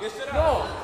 Jeszcze raz.